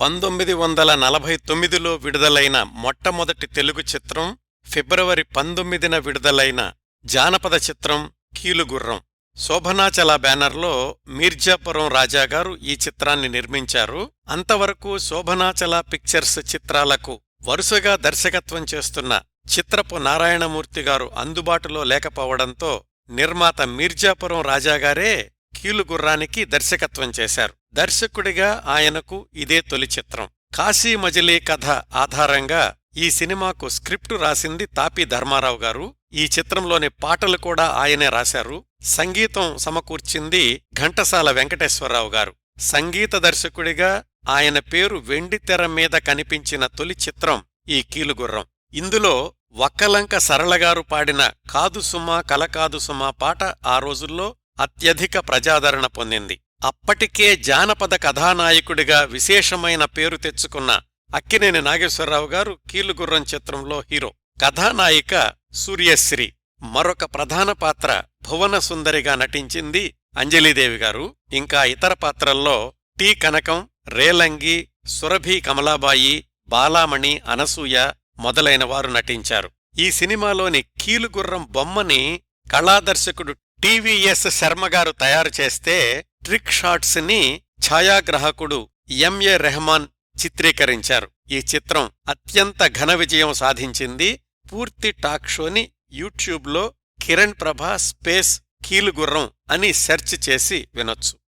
పంతొమ్మిది వందల నలభై తొమ్మిదిలో విడుదలైన మొట్టమొదటి తెలుగు చిత్రం ఫిబ్రవరి పంతొమ్మిదిన విడుదలైన జానపద చిత్రం కీలుగుర్రం. శోభనాచల బ్యానర్లో మీర్జాపురం రాజాగారు ఈ చిత్రాన్ని నిర్మించారు. అంతవరకు శోభనాచల పిక్చర్స్ చిత్రాలకు వరుసగా దర్శకత్వం చేస్తున్న చిత్రపు నారాయణమూర్తి గారు అందుబాటులో లేకపోవడంతో నిర్మాత మీర్జాపురం రాజాగారే కీలుగుర్రానికి దర్శకత్వం చేశారు. దర్శకుడిగా ఆయనకు ఇదే తొలి చిత్రం. కాశీ మజిలీ కథ ఆధారంగా ఈ సినిమాకు స్క్రిప్టు రాసింది తాపి ధర్మారావు గారు. ఈ చిత్రంలోని పాటలు కూడా ఆయనే రాశారు. సంగీతం సమకూర్చింది ఘంటసాల వెంకటేశ్వరరావు గారు. సంగీత దర్శకుడిగా ఆయన పేరు వెండితెర మీద కనిపించిన తొలి చిత్రం ఈ కీలుగుర్రం ఇందులో వక్కలంక సరళగారు పాడిన కాదు సుమా కలకాదు సుమా పాట ఆ రోజుల్లో అత్యధిక ప్రజాదరణ పొందింది. అప్పటికే జానపద కథానాయకుడిగా విశేషమైన పేరు తెచ్చుకున్న అక్కినేని నాగేశ్వరరావు గారు కీలుగుర్రం చిత్రంలో హీరో. కథానాయిక సూర్యశ్రీ. మరొక ప్రధాన పాత్ర భువన సుందరిగా నటించింది అంజలీదేవి గారు. ఇంకా ఇతర పాత్రల్లో టి కనకం రేలంగి సురభి కమలాబాయి బాలామణి అనసూయ మొదలైన వారు నటించారు. ఈ సినిమాలోని కీలుగుర్రం బొమ్మని కళాదర్శకుడు టీవీఎస్ శర్మగారు తయారు చేస్తే ట్రిక్ షాట్స్ని ఛాయాగ్రాహకుడు ఎంఏ రెహమాన్ చిత్రీకరించారు. ఈ చిత్రం అత్యంత ఘన విజయం సాధించింది. పూర్తి టాక్ షోని యూట్యూబ్లో కిరణ్ ప్రభ స్పేస్ కీలుగుర్రం అని సెర్చ్ చేసి వినొచ్చు.